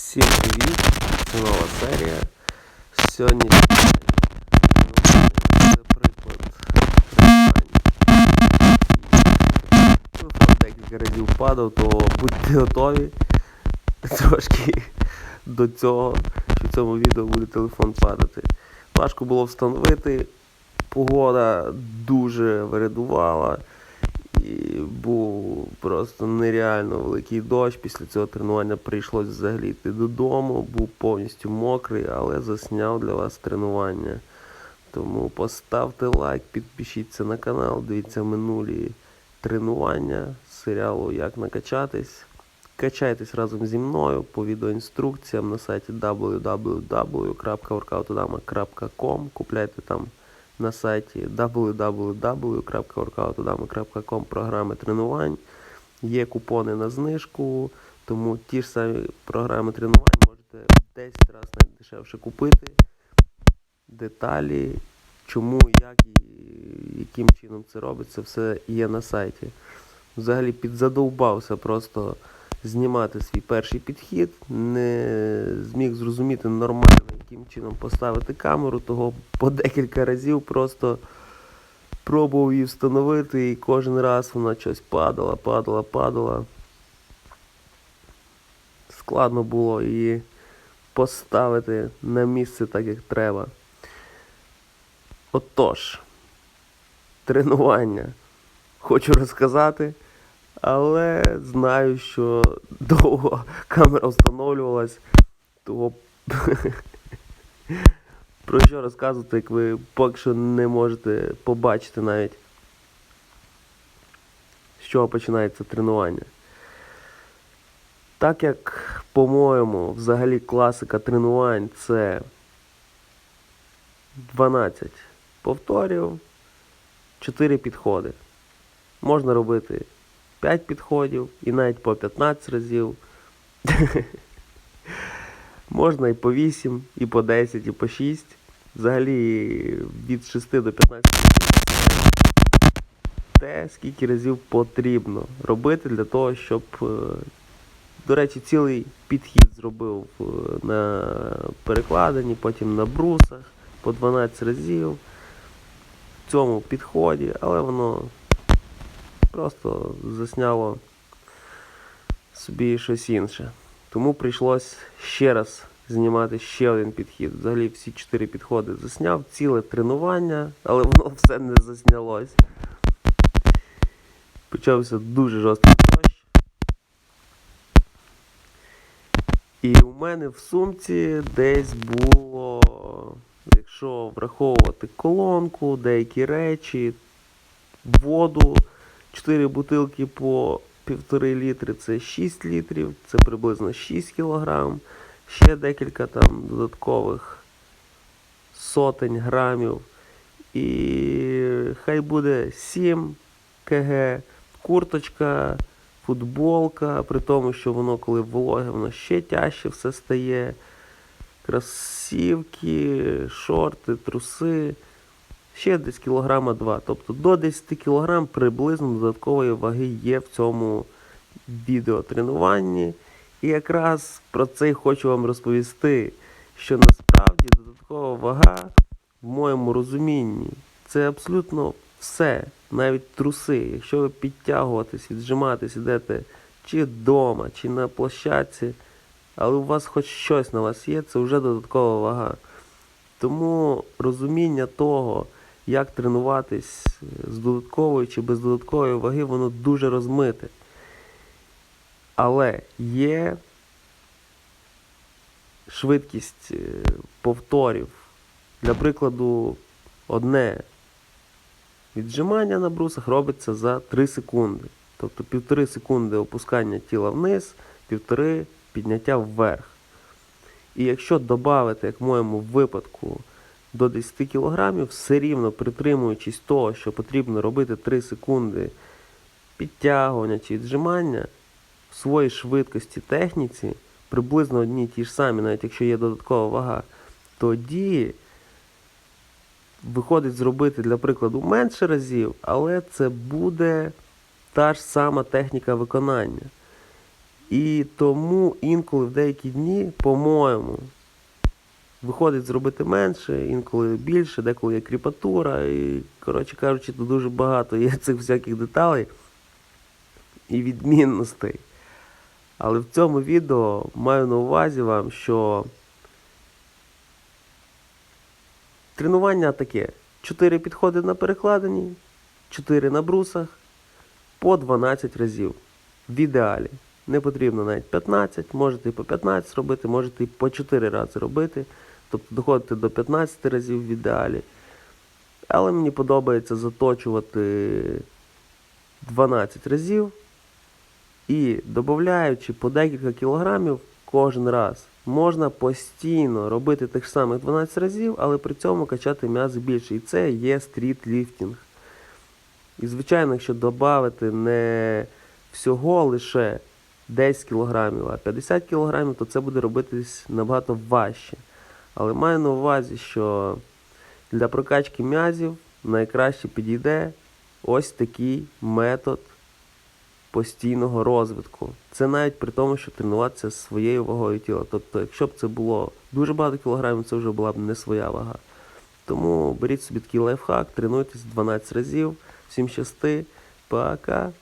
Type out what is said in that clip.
Всім привіт! Це нова серія. Сьогодні це приклад тренувань. Телефон декілька разів падав, то будьте готові трошки до цього, що в цьому відео буде телефон падати. Важко було встановити. Погода дуже вирядувала. І був просто нереально великий дощ. Після цього тренування прийшлось взагалі йти додому, був повністю мокрий, але засняв для вас тренування. Тому поставте лайк, підпишіться на канал, дивіться минулі тренування серіалу Як накачатись. Качайтесь разом зі мною по відеоінструкціям на сайті www.workoutodama.com. Купляйте там на сайті www.workoutodama.com програми тренувань. Є купони на знижку, тому ті ж самі програми тренувань можете 10 разів навіть дешевше купити. Деталі, чому, як і яким чином це робиться, все є на сайті. Взагалі підзадовбався просто знімати свій перший підхід, не зміг зрозуміти нормально, яким чином поставити камеру, того по декілька разів просто пробував її встановити, і кожен раз вона щось падала, падала, падала. Складно було її поставити на місце так, як треба. Отож, тренування хочу розказати. Але знаю, що довго камера встановлювалась, того про що розказувати, як ви поки що не можете побачити навіть, з чого починається тренування. Так як, по-моєму, взагалі класика тренувань це 12 повторів, 4 підходи. Можна робити 5 підходів і навіть по 15 разів. Можна і по 8, і по 10, і по 6. Взагалі від 6 до 15 разів. Те, скільки разів потрібно робити для того, щоб, е, до речі, цілий підхід зробив е, на перекладині, потім на брусах по 12 разів. В цьому підході, але воно просто засняло собі щось інше. Тому прийшлось ще раз знімати ще один підхід. Взагалі всі чотири підходи засняв, ціле тренування, але воно все не заснялось. Почався дуже жорсткий дощ. І у мене в сумці десь було, якщо враховувати колонку, деякі речі, воду. 4 бутилки по 1,5 літри це 6 літрів, це приблизно 6 кілограм. Ще декілька там додаткових сотень грамів. І хай буде 7 кг, курточка, футболка, при тому, що воно, коли вологе, воно ще тяжче все стає. Красівки, шорти, труси ще десь кілограма 2. Тобто до 10 кг приблизно додаткової ваги є в цьому відеотренуванні. І якраз про це й хочу вам розповісти, що насправді додаткова вага, в моєму розумінні, це абсолютно все, навіть труси. Якщо ви підтягуватись, віджиматись, ідете чи вдома, чи на площадці, але у вас хоч щось на вас є, це вже додаткова вага. Тому розуміння того, як тренуватись з додаткової чи без додаткової ваги, воно дуже розмите. Але є швидкість е, повторів. Для прикладу, одне віджимання на брусах робиться за 3 секунди. Тобто півтори секунди опускання тіла вниз, півтори підняття вверх. І якщо додати, як в моєму випадку, до 10 кг, все рівно притримуючись того, що потрібно робити 3 секунди підтягування чи віджимання в своїй швидкості техніці, приблизно одні ті ж самі, навіть якщо є додаткова вага, тоді виходить зробити, для прикладу, менше разів, але це буде та ж сама техніка виконання. І тому інколи в деякі дні, по-моєму, виходить зробити менше, інколи більше, деколи є кріпатура. І, коротше кажучи, тут дуже багато є цих всяких деталей і відмінностей. Але в цьому відео маю на увазі вам, що тренування таке: 4 підходи на перекладині, 4 на брусах по 12 разів. В ідеалі. Не потрібно навіть 15, можете і по 15 робити, можете і по 4 рази робити. Тобто доходити до 15 разів в ідеалі. Але мені подобається заточувати 12 разів і додаючи по декілька кілограмів кожен раз. Можна постійно робити тих самих 12 разів, але при цьому качати м'язи більше. І це є стрітліфтінг. І, звичайно, якщо додати не всього лише 10 кілограмів, а 50 кілограмів, то це буде робитись набагато важче. Але маю на увазі, що для прокачки м'язів найкраще підійде ось такий метод постійного розвитку. Це навіть при тому, що тренуватися з своєю вагою тіла. Тобто, якщо б це було дуже багато кілограмів, це вже була б не своя вага. Тому беріть собі такий лайфхак, тренуйтесь 12 разів, всім щасти, пока.